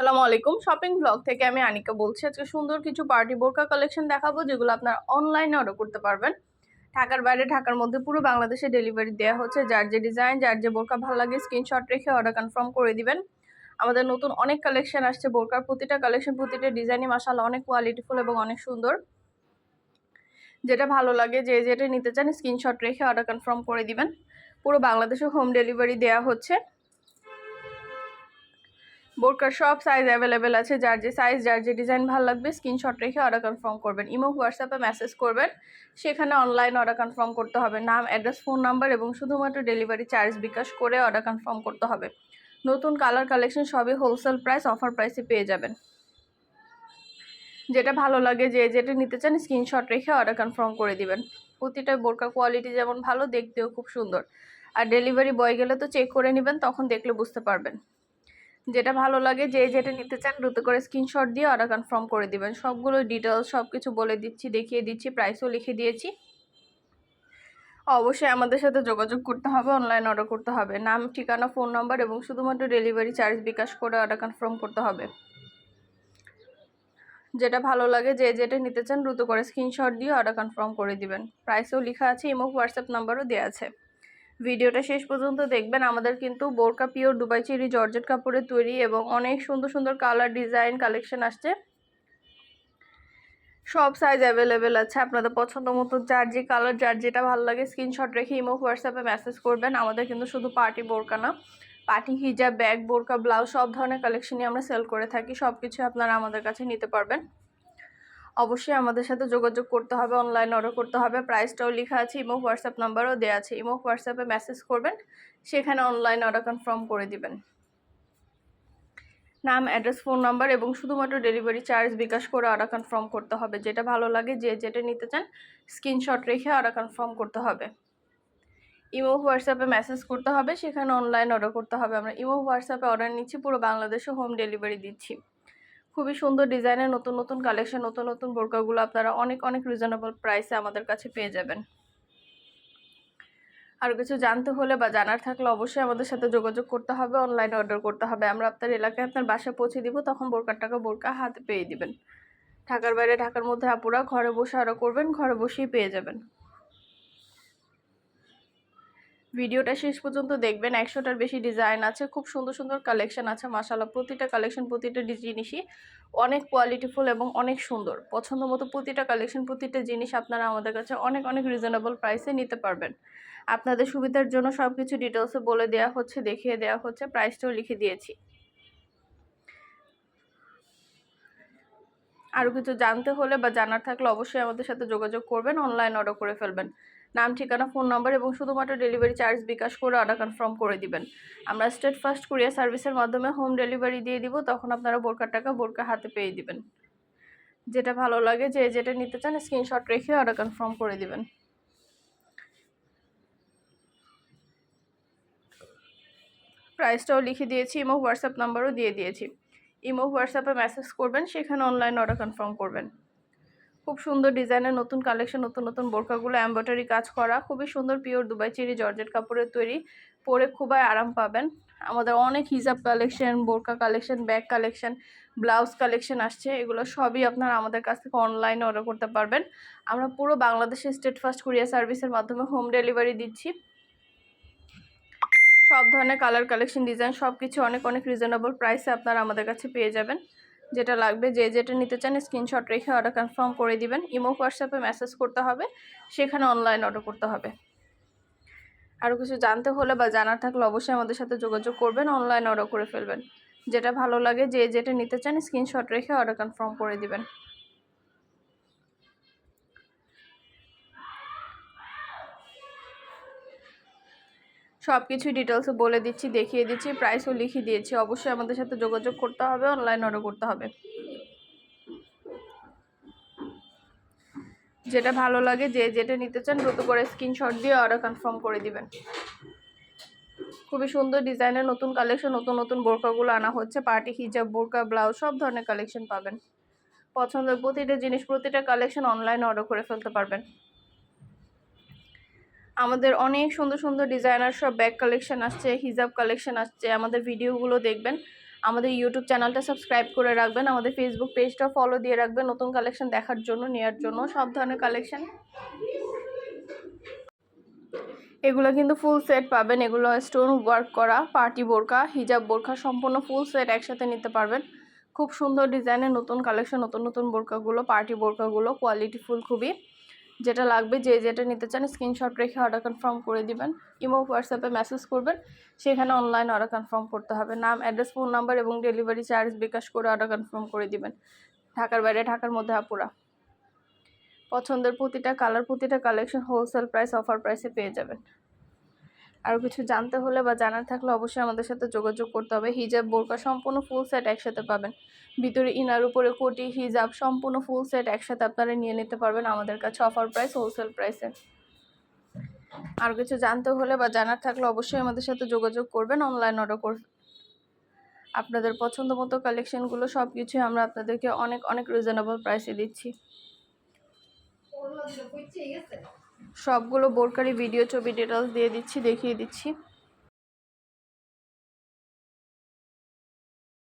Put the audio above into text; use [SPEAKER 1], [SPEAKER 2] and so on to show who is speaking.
[SPEAKER 1] আসসালামু আলাইকুম। Shopping blog থেকে আমি আনিকা বলছি। আজকে সুন্দর কিছু পার্টি বোরকা কালেকশন দেখাবো, যেগুলো আপনারা অনলাইনে অর্ডার করতে পারবেন। ঢাকার বাইরে, ঢাকার মধ্যে পুরো বাংলাদেশে ডেলিভারি দেওয়া হচ্ছে। যার যে ডিজাইন যার যে বোরকা ভালো লাগে স্ক্রিনশট রেখে অর্ডার কনফার্ম করে দিবেন। আমাদের নতুন অনেক কালেকশন আসছে, বোরকার প্রতিটা কালেকশন প্রতিটা ডিজাইনই মাসাল্লাহ অনেক কোয়ালিটিফুল এবং অনেক সুন্দর। যেটা ভালো লাগে, যে যেটা নিতে চান স্ক্রিনশট রেখে অর্ডার কনফার্ম করে দিবেন। পুরো বাংলাদেশে হোম ডেলিভারি দেওয়া হচ্ছে। বোরকার সব সাইজ অ্যাভেলেবেল আছে, যার যে সাইজ যার যে ডিজাইন ভালো লাগবে স্ক্রিনশট রেখে অর্ডার কনফার্ম করবেন। ইমো হোয়াটসঅ্যাপে মেসেজ করবেন, সেখানে অনলাইন অর্ডার কনফার্ম করতে হবে। নাম অ্যাড্রেস ফোন নাম্বার এবং শুধুমাত্র ডেলিভারি চার্জ বিকাশ করে অর্ডার কনফার্ম করতে হবে। নতুন কালার কালেকশন সবই হোলসেল প্রাইস অফার প্রাইসে পেয়ে যাবেন। যেটা ভালো লাগে, যে যেটা নিতে চান স্ক্রিনশট রেখে অর্ডার কনফার্ম করে দিবেন। প্রতিটা বোরকার কোয়ালিটি যেমন ভালো, দেখতেও খুব সুন্দর। আর ডেলিভারি বয় গেলে তো চেক করে নেবেন, তখন দেখলে বুঝতে পারবেন। যেটা ভালো লাগে, যে যেটা নিতে চান দ্রুত করে স্ক্রিনশট দিয়ে অর্ডার কনফার্ম করে দিবেন। সবগুলো ডিটেলস সব কিছু বলে দিচ্ছি, দেখিয়ে দিচ্ছি প্রাইসও লিখে দিয়েছি। অবশ্যই আমাদের সাথে যোগাযোগ করতে হবে অনলাইন অর্ডার করতে হবে। নাম, ঠিকানা ফোন নাম্বার এবং শুধুমাত্র ডেলিভারি চার্জ বিকাশ করে অর্ডার কনফার্ম করতে হবে। যেটা ভালো লাগে, যে যেটা নিতে চান দ্রুত করে স্ক্রিনশট দিয়ে অর্ডার কনফার্ম করে দিবেন। প্রাইসও লেখা আছে ইমো হোয়াটসঅ্যাপ নাম্বারও দেওয়া আছে। ভিডিওটা শেষ পর্যন্ত দেখবেন। আমাদের কিন্তু বোরকা পিওর দুবাই চেরি জর্জেট কাপড়ের তৈরি এবং অনেক সুন্দর সুন্দর কালার ডিজাইন কালেকশন আসছে। সব সাইজ অ্যাভেলেবেল আছে। আপনাদের পছন্দ মতো যার যে কালার যার যেটা ভালো লাগে স্ক্রিনশট রেখে ইমো হোয়াটসঅ্যাপে মেসেজ করবেন। আমাদের কিন্তু শুধু পার্টি বোরকা না পার্টি হিজাব ব্যাগ বোরকা ব্লাউজ সব ধরনের কালেকশনই আমরা সেল করে থাকি। সব কিছু আপনারা আমাদের কাছে নিতে পারবেন। অবশ্যই আমাদের সাথে যোগাযোগ করতে হবে অনলাইন অর্ডার করতে হবে। প্রাইসটাও লেখা আছে ইমো হোয়াটসঅ্যাপ নাম্বারও দেওয়া আছে। ইমো হোয়াটসঅ্যাপে মেসেজ করবেন, সেখানে অনলাইন অর্ডার কনফার্ম করে দিবেন। নাম অ্যাড্রেস ফোন নাম্বার এবং শুধুমাত্র ডেলিভারি চার্জ বিকাশ করে অর্ডার কনফার্ম করতে হবে। যেটা ভালো লাগে, যে যেটা নিতে চান স্ক্রিনশট রেখে অর্ডার কনফার্ম করতে হবে। ইমো হোয়াটসঅ্যাপে মেসেজ করতে হবে, সেখানে অনলাইন অর্ডার করতে হবে। আমরা ইমো হোয়াটসঅ্যাপে অর্ডার নিচ্ছি, পুরো বাংলাদেশে হোম ডেলিভারি দিচ্ছি। খুবই সুন্দর ডিজাইনের নতুন নতুন কালেকশন নতুন নতুন বোরকাগুলো আপনারা অনেক অনেক রিজনেবল প্রাইসে আমাদের কাছে পেয়ে যাবেন। আর কিছু জানতে হলে বা জানার থাকলে অবশ্যই আমাদের সাথে যোগাযোগ করতে হবে অনলাইনে অর্ডার করতে হবে। আমরা আপনার এলাকায় আপনার বাসায় পৌঁছে দিব, তখন বোরকার টাকা বোরকা হাতে পেয়ে দিবেন। ঢাকার বাইরে, ঢাকার মধ্যে আপুরা ঘরে বসে আরও করবেন, ঘরে বসেই পেয়ে যাবেন। ভিডিওটা শেষ পর্যন্ত দেখবেন। একশোটার বেশি ডিজাইন আছে, খুব সুন্দর সুন্দর কালেকশন আছে মাসাল্লাহ প্রতিটা কালেকশন প্রতিটা জিনিসই অনেক কোয়ালিটিফুল এবং অনেক সুন্দর। পছন্দ মতো প্রতিটা কালেকশন প্রতিটা জিনিস আপনারা আমাদের কাছে অনেক অনেক রিজনেবল প্রাইসে নিতে পারবেন। আপনাদের সুবিধার জন্য সব কিছু ডিটেলসে বলে দেওয়া হচ্ছে, দেখিয়ে দেওয়া হচ্ছে প্রাইসটাও লিখে দিয়েছি। আরও কিছু জানতে হলে বা জানার থাকলে অবশ্যই আমাদের সাথে যোগাযোগ করবেন অনলাইন অর্ডার করে ফেলবেন। নাম, ঠিকানা, ফোন নাম্বার এবং শুধুমাত্র ডেলিভারি চার্জ বিকাশ করে অর্ডার কনফার্ম করে দিবেন। আমরা স্টেট ফার্স্ট কুরিয়ার সার্ভিসের মাধ্যমে হোম ডেলিভারি দিয়ে দিব, তখন আপনারা বোরকার টাকা বোরকা হাতে পেয়ে দিবেন। যেটা ভালো লাগে, যে যেটা নিতে চান, স্ক্রিনশট রেখে অর্ডার কনফার্ম করে দিবেন। প্রাইসটাও লিখে দিয়েছি, ইমো, হোয়াটসঅ্যাপ নাম্বারও দিয়ে দিয়েছি। ইমো, হোয়াটসঅ্যাপে মেসেজ করবেন, সেখানে অনলাইন অর্ডার কনফার্ম করবেন। খুব সুন্দর ডিজাইনের নতুন কালেকশন নতুন নতুন বোরকাগুলো এম্ব্রয়ডারি কাজ করা। খুবই সুন্দর পিওর দুবাই চিরি জর্জেট কাপড়ের তৈরি। পরে খুবই আরাম পাবেন। আমাদের অনেক হিজাব কালেকশন বোরকা collection bag collection blouse collection আসছে। এগুলো সবই আপনারা আমাদের কাছ থেকে অনলাইনে অর্ডার করতে পারবেন। আমরা পুরো বাংলাদেশে স্টেট ফার্স্ট কুরিয়ার সার্ভিসের মাধ্যমে হোম ডেলিভারি দিচ্ছি। সব ধরনের কালার কালেকশন ডিজাইন সব কিছু অনেক অনেক রিজনেবল প্রাইসে আপনারা আমাদের কাছে পেয়ে যাবেন। যেটা লাগবে, যে যেটা নিতে চান স্ক্রিনশট রেখে অর্ডার কনফার্ম করে দিবেন। ইমো হোয়াটসঅ্যাপে মেসেজ করতে হবে, সেখানে অনলাইন অর্ডার করতে হবে। আরও কিছু জানতে হলে বা জানার থাকলে অবশ্যই আমাদের সাথে যোগাযোগ করবেন অনলাইন অর্ডার করে ফেলবেন। যেটা ভালো লাগে, যে যেটা নিতে চান স্ক্রিনশট রেখে অর্ডার কনফার্ম করে দিবেন। সব কিছু ডিটেলসে বলে দিচ্ছি, দেখিয়ে দিচ্ছি প্রাইসও লিখিয়ে দিয়েছি। অবশ্যই আমাদের সাথে যোগাযোগ করতে হবে অনলাইন অর্ডার করতে হবে। যেটা ভালো লাগে, যে যেটা নিতে চান, দ্রুত করে স্ক্রিনশট দিয়ে অর্ডার কনফার্ম করে দিবেন। খুবই সুন্দর ডিজাইনের নতুন কালেকশন নতুন নতুন বোরকাগুলো আনা হচ্ছে। পার্টি হিজাব, বোরকা ব্লাউজ সব ধরনের কালেকশন পাবেন। পছন্দের প্রতিটা জিনিস, প্রতিটা কালেকশন অনলাইন অর্ডার করে ফেলতে পারবেন। আমাদের অনেক সুন্দর সুন্দর ডিজাইনার সব ব্যাগ কালেকশন আসছে, হিজাব কালেকশন আসছে, আমাদের ভিডিওগুলো দেখবেন। আমাদের ইউটিউব চ্যানেলটা সাবস্ক্রাইব করে রাখবেন, আমাদের ফেসবুক পেজটা ফলো দিয়ে রাখবেন, নতুন কালেকশন দেখার জন্য নেওয়ার জন্য, সব ধরনের কালেকশন এগুলো কিন্তু ফুল সেট পাবেন, এগুলো স্টোন ওয়ার্ক করা পার্টি বোরকা হিজাব বোরকা সম্পূর্ণ ফুল সেট একসাথে নিতে পারবেন। খুব সুন্দর ডিজাইনের নতুন কালেকশন নতুন নতুন বোরকাগুলো পার্টি বোরকাগুলো কোয়ালিটি ফুল খুবই। যেটা লাগবে, যে যেটা নিতে চান স্ক্রিনশট রেখে অর্ডার কনফার্ম করে দিবেন। ইমো হোয়াটসঅ্যাপে মেসেজ করবেন, সেখানে অনলাইন অর্ডার কনফার্ম করতে হবে। নাম অ্যাড্রেস ফোন নাম্বার এবং ডেলিভারি চার্জ বিকাশ করে অর্ডার কনফার্ম করে দিবেন। ঢাকার বাইরে, ঢাকার মধ্যে আপুরা। পছন্দের প্রতিটা কালার প্রতিটা কালেকশন হোলসেল প্রাইস অফার প্রাইসে পেয়ে যাবেন। আরও কিছু জানতে হলে বা জানার থাকলে অবশ্যই আমাদের সাথে যোগাযোগ করতে হবে। হিজাব, বোরকা সম্পূর্ণ ফুল সেট একসাথে পাবেন। ভিতরে ইনার, উপরে কোটি, হিজাব সম্পূর্ণ ফুল সেট একসাথে আপনারা নিয়ে নিতে পারবেন আমাদের কাছে অফার প্রাইস হোলসেল প্রাইসে আর কিছু জানতে হলে বা জানার থাকলে অবশ্যই আমাদের সাথে যোগাযোগ করবেন অনলাইন অর্ডার করবেন আপনাদের পছন্দ মতো কালেকশনগুলো সব কিছুই আমরা আপনাদেরকে অনেক অনেক রিজনেবল প্রাইসে দিচ্ছি। সবগুলো বোরকারি ভিডিও ছবি ডিটেলস দিয়ে দিচ্ছি দেখিয়ে দিচ্ছি।